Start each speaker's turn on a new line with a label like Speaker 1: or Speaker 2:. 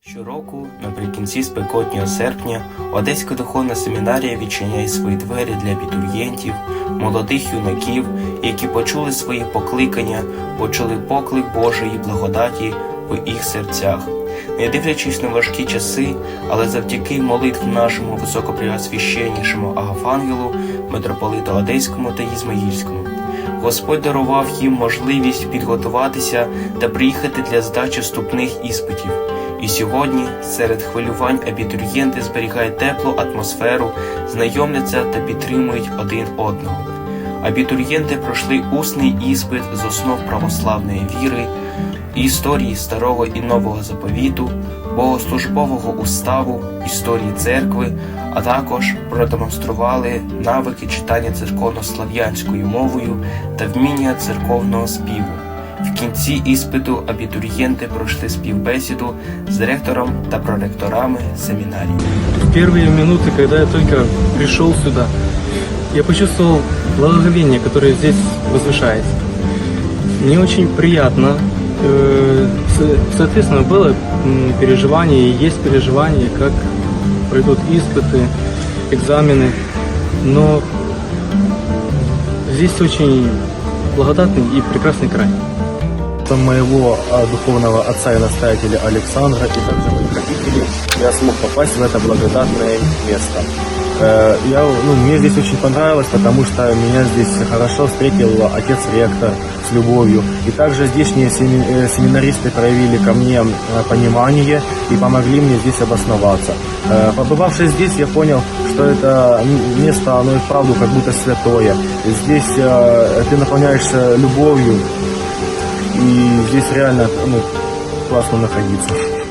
Speaker 1: Щороку, наприкінці спекотнього серпня, Одеська духовна семінарія відчиняє свої двері для абітурієнтів, молодих юнаків, які почули своє покликання, почули поклик Божої благодаті в їх серцях. Не дивлячись на важкі часи, але завдяки молитв нашому високопреосвященнішому Агафангелу, митрополиту Одеському та Ізмаїльському. Господь дарував їм можливість підготуватися та приїхати для здачі вступних іспитів. І сьогодні, серед хвилювань, абітурієнти зберігають теплу атмосферу, знайомляться та підтримують один одного. Абітурієнти пройшли усний іспит з основ православної віри, історії старого і нового заповіту, богослужбового уставу, історії церкви, а також продемонстрували навики читання церковнослав'янською мовою та вміння церковного співу. В кінці іспиту абітурієнти пройшли співбесіду з ректором та проректорами семінарії.
Speaker 2: В первые минуты, когда я только пришел сюда, я почувствовал благоговение, которое здесь возвышается. Мне очень приятно. Э, со- Соответственно, было м, переживание и есть переживание, как пройдут испыты, экзамены. Но здесь очень благодатный и прекрасный край.
Speaker 3: Моего а, духовного отца и настоятеля Александра и также моих родителей я смог попасть в это благодатное место. Э, Я, ну, мне здесь очень понравилось, потому что меня здесь хорошо встретил отец ректор с любовью. И также здешние э, семинаристы проявили ко мне э, понимание и помогли мне здесь обосноваться. Побывавшись здесь, я понял, что это место, оно и вправду как будто святое. Здесь ты наполняешься любовью, и здесь реально ну, классно находиться.